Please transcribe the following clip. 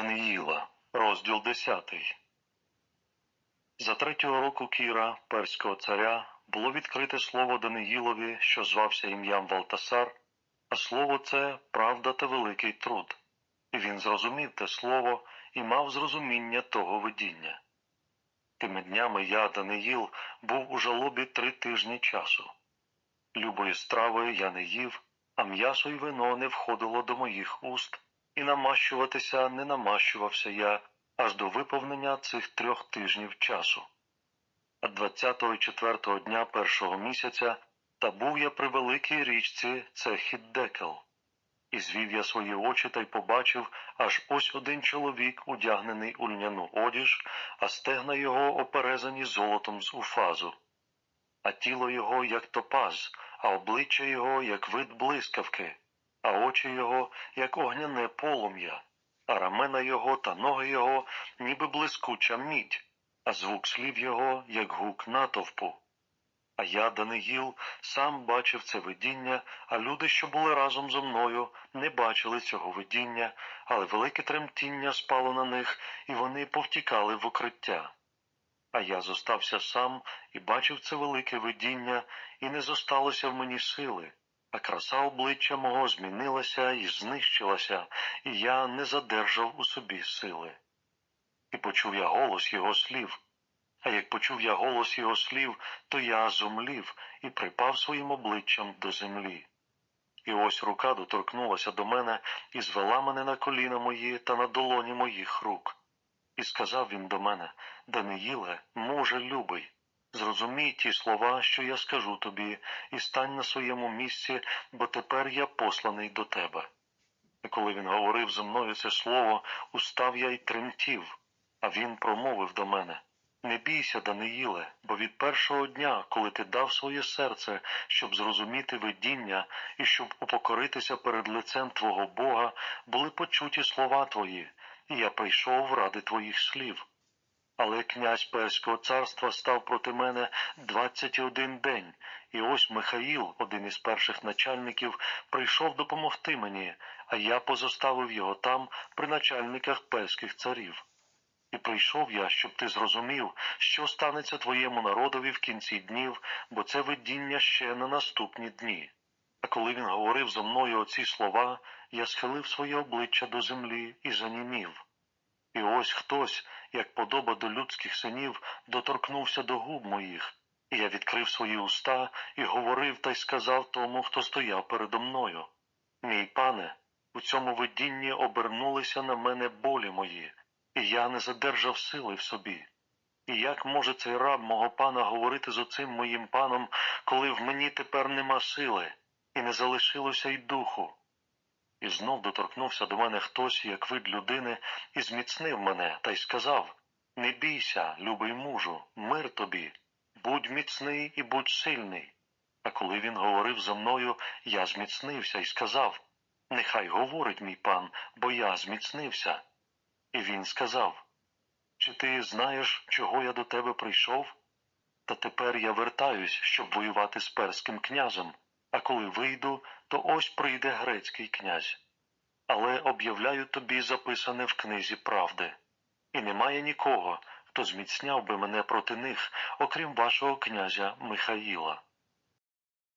Даниїла, розділ 10. За третього року Кіра, перського царя, було відкрите слово Даниїлові, що звався ім'ям Валтасар, а слово це правда та великий труд. І він зрозумів те слово і мав зрозуміння того видіння. Тими днями я, Даниїл, був у жалобі три тижні часу. Любої страви я не їв, а м'ясо й вино не входило до моїх уст, і намащуватися не намащувався я аж до виповнення цих трьох тижнів часу. А 24-го дня першого місяця та був я при великій річці це Хіддекел. І звів я свої очі та й побачив, аж ось один чоловік, одягнений у льняну одіж, а стегна його оперезані золотом з уфазу, а тіло його, як топаз, а обличчя його, як вид блискавки, а очі його, як огняне полум'я, а рамена його та ноги його, ніби блискуча мідь, а звук слів його, як гук натовпу. А я, Даниїл, сам бачив це видіння, а люди, що були разом зо мною, не бачили цього видіння, але велике тремтіння спало на них, і вони повтікали в укриття. А я зостався сам і бачив це велике видіння, і не зосталося в мені сили, а краса обличчя мого змінилася і знищилася, і я не задержав у собі сили. І почув я голос його слів. А як почув я голос його слів, то я зумлів і припав своїм обличчям до землі. І ось рука доторкнулася до мене і звела мене на коліна мої та на долоні моїх рук. І сказав він до мене Даниїле, муже любий, зрозумій ті слова, що я скажу тобі, і стань на своєму місці, бо тепер я посланий до тебе. І коли він говорив зі мною це слово, устав я й тремтів, а він промовив до мене не бійся, Даниїле, бо від першого дня, коли ти дав своє серце, щоб зрозуміти видіння і щоб упокоритися перед лицем Твого Бога, були почуті слова твої, і я прийшов ради твоїх слів. Але князь Перського царства став проти мене двадцять один день, і ось Михаїл, один із перших начальників, прийшов допомогти мені, а я позоставив його там при начальниках перських царів. І прийшов я, щоб ти зрозумів, що станеться твоєму народові в кінці днів, бо це видіння ще на наступні дні. А коли він говорив зо мною оці слова, я схилив своє обличчя до землі і занімів. І ось хтось, як подоба до людських синів, доторкнувся до губ моїх, і я відкрив свої уста і говорив та й сказав тому, хто стояв передо мною. Мій пане, у цьому видінні обернулися на мене болі мої і я не задержав сили в собі. І як може цей раб мого пана говорити з оцим моїм паном, коли в мені тепер нема сили, і не залишилося й духу? І знов доторкнувся до мене хтось, як вид людини, і зміцнив мене та й сказав Не бійся, любий мужу, мир тобі, будь міцний і будь сильний. А коли він говорив зо мною, я зміцнився і сказав Нехай говорить мій пан, бо я зміцнився. І він сказав Чи ти знаєш, чого я до тебе прийшов? Та тепер я вертаюсь, щоб воювати з перським князем, а коли вийду, то ось прийде грецький князь. Але об'являю тобі записане в книзі правди, і немає нікого, хто зміцняв би мене проти них, окрім вашого князя Михаїла.